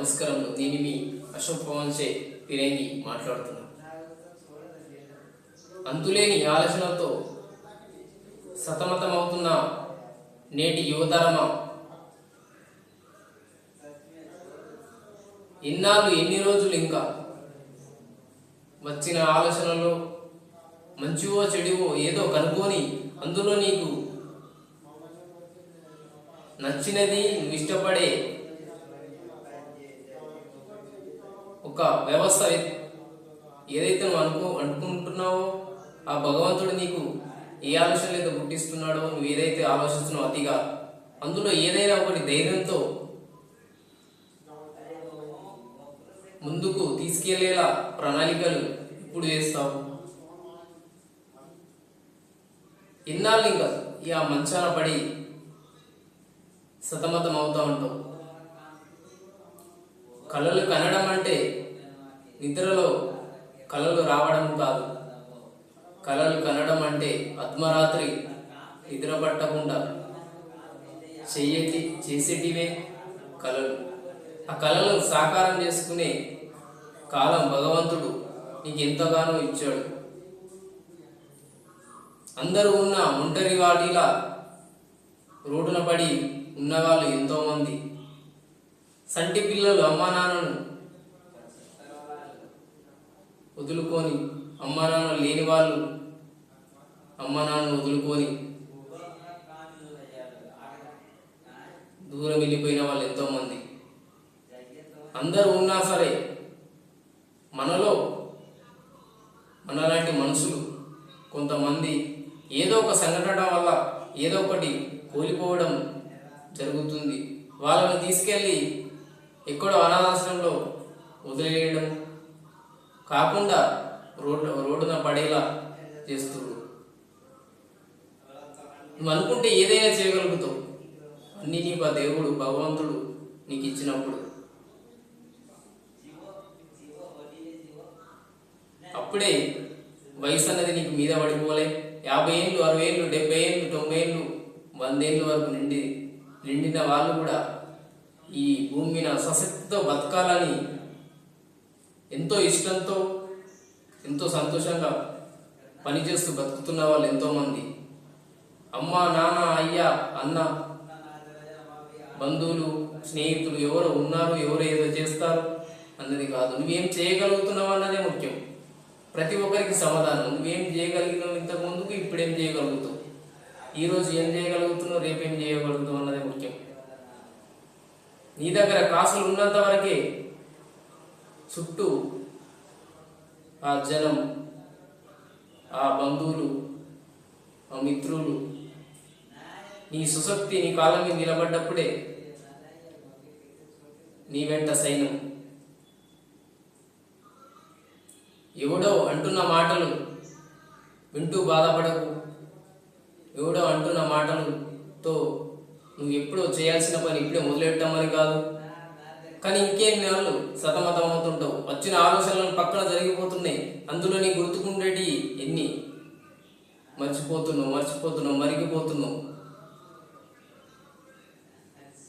నమస్కారములు. నేను మీ అశోక్ పవన్ చే పిరేంగి మాట్లాడుతున్నాను అంతులేని ఆలోచనతో సతమతమవుతున్న నేటి యువతరమ ఇన్నాళ్ళు ఎన్ని రోజులు ఇంకా వచ్చిన ఆలోచనలో మంచివో చెడివో ఏదో కనుక్కొని అందులో నీకు నచ్చినది నువ్వు ఇష్టపడే ఒక వ్యవస్థ ఏదైతే నువ్వు అనుకో అనుకుంటున్నావో ఆ భగవంతుడు నీకు ఏ ఆలోచన అయితే పుట్టిస్తున్నాడో నువ్వు ఏదైతే ఆలోచిస్తున్నావో అతిగా అందులో ఏదైనా ఒకటి ధైర్యంతో ముందుకు తీసుకెళ్ళేలా ప్రణాళికలు ఇప్పుడు వేస్తావు ఇన్నాళ్ళు ఇంకా ఇక మంచాన పడి సతమతం అవుతా ఉంటావు. కళలు కనడం అంటే నిద్రలో కళలు రావడం కాదు. కళలు కనడం అంటే పద్మరాత్రి నిద్ర పట్టకుండా చెయ్యటి చేసేటివే కళలు. ఆ కళలను సాకారం చేసుకునే కాలం భగవంతుడు నీకు ఎంతగానో ఇచ్చాడు. అందరూ ఉన్న ఒంటరి వాడిలా రోడ్డున పడి ఉన్నవాళ్ళు ఎంతోమంది. సంటి పిల్లలు అమ్మా నాన్నను వదులుకొని అమ్మా నాన్న లేని వాళ్ళు అమ్మా నాన్నను వదులుకొని దూరం వెళ్ళిపోయిన వాళ్ళు ఎంతోమంది. అందరూ ఉన్నా సరే మనలో మనలాంటి మనుషులు కొంతమంది ఏదో ఒక సంఘటన వల్ల ఏదో ఒకటి కోల్పోవడం జరుగుతుంది. వాళ్ళని తీసుకెళ్ళి ఎక్కడో అనాథాశ్రమంలో వదిలేయడం కాకుండా రోడ్డు రోడ్డున పడేలా చేస్తున్నారు నువ్వు అనుకుంటే ఏదైనా చేయగలుగుతావు. అన్ని నీకు ఆ దేవుడు భగవంతుడు నీకు ఇచ్చినప్పుడు. అప్పుడే వయసు అన్నది నీకు మీద పడిపోలే. యాభై ఏళ్ళు అరవై ఏళ్ళు డెబ్బై ఏళ్ళు తొంభై ఏళ్ళు వందేళ్ళు వరకు నిండి నిండిన వాళ్ళు కూడా ఈ భూమి మీద సశక్తితో బతకాలని ఎంతో ఇష్టంతో ఎంతో సంతోషంగా పనిచేస్తూ బతుకుతున్న వాళ్ళు ఎంతోమంది. అమ్మ నాన్న అయ్య అన్న బంధువులు స్నేహితులు ఎవరు ఉన్నారు ఎవరు ఏదో చేస్తారు అన్నది కాదు. నువ్వేం చేయగలుగుతున్నావు అన్నదే ముఖ్యం. ప్రతి ఒక్కరికి సమాధానం. నువ్వేం చేయగలిగినావు ఇంతకు ముందుకు ఇప్పుడేం చేయగలుగుతావు? ఈరోజు ఏం చేయగలుగుతున్నావు రేపేం చేయగలుగుతావు అన్నదే ముఖ్యం. నీ దగ్గర కాసులు ఉన్నంత వరకే చుట్టూ ఆ జనం ఆ బంధువులు ఆ మిత్రులు నీ సుశక్తి నీ కాలం మీద నిలబడ్డప్పుడే నీ వెంట సైన్యం. ఎవడో అంటున్న మాటలు వింటూ బాధపడకు. ఎవడో అంటున్న మాటలతో నువ్వు ఎప్పుడో చేయాల్సిన పని ఇప్పుడే మొదలెట్టామని కాదు. కానీ ఇంకేం నెలలు సతమతం అవుతుంటావు వచ్చిన ఆలోచనలు పక్కన జరిగిపోతున్నాయి. అందులో నీ గుర్తుకుండేటి ఎన్ని? మర్చిపోతున్నావు మర్చిపోతున్నావు మరిగిపోతున్నావు.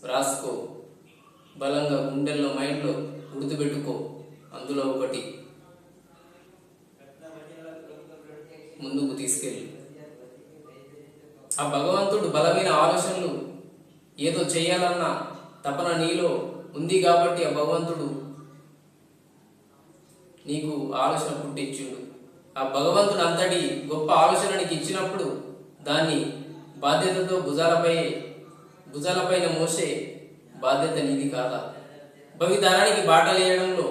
రాసుకో. బలంగా గుండెల్లో మైండ్లో గుర్తుపెట్టుకో. అందులో ఒకటి. ముందుకు తీసుకెళ్ళి. ఆ భగవంతుడు బలమైన ఆలోచనలు ఏదో చేయాలన్న తపన నీలో ఉంది కాబట్టి ఆ భగవంతుడు నీకు ఆలోచన పుట్టించుడు. ఆ భగవంతుడు అంతటి గొప్ప ఆలోచన నీకు ఇచ్చినప్పుడు దాన్ని బాధ్యతతో భుజాలపై భుజాలపైన మోసే బాధ్యత నీది కాదా? బాటలు వేయడంలో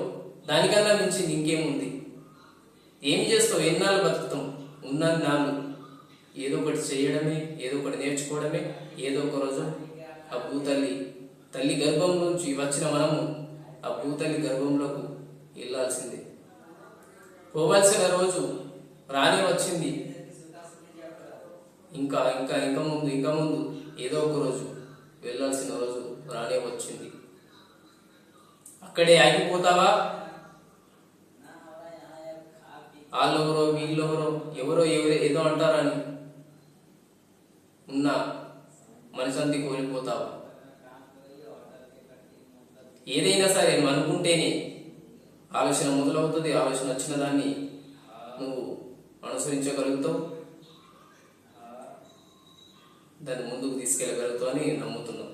దానికన్నా మించింది ఇంకేముంది? ఏం చేస్తావు? ఎన్నాళ్ళు బతుకుతాం ఉన్నది నాళ్ళు ఏదో ఒకటి చేయడమే ఏదో ఒకటి నేర్చుకోవడమే ఏదో ఒక రోజు ఆ భూతల్లి తల్లి గర్భం నుంచి వచ్చిన మనము ఆ భూతల్లి గర్భంలోకి వెళ్ళాల్సిందే. పోవాల్సిన రోజు రాని వచ్చింది. ఇంకా ఇంకా ఇంకా ముందు ఇంకా ముందు ఏదో ఒక రోజు వెళ్ళాల్సిన రోజు రానే వచ్చింది. అక్కడే ఆగిపోతావా? వాళ్ళెవరో వీళ్ళెవరో ఎవరో ఎవరో ఏదో అంటారని ఉన్న మనసంతి కోల్పోతావా. ఏదైనా సరే నువ్వు అనుకుంటేనే ఆలోచన మొదలవుతుంది ఆలోచన వచ్చిన దాన్ని నువ్వు అనుసరించగలుగుతావు. దాన్ని ముందుకు తీసుకెళ్ళగలుగుతావు అని నమ్ముతున్నావు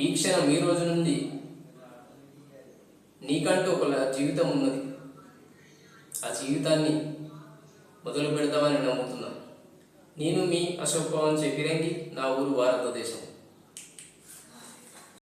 ఈ క్షణం ఈ రోజు నుండి నీకంటూ ఒక జీవితం ఉన్నది. ఆ జీవితాన్ని మొదలు పెడతామని నమ్ముతున్నాను నేను మీ అశోక్ పవన్ చెప్పిరంగి నా ఊరు భారతదేశం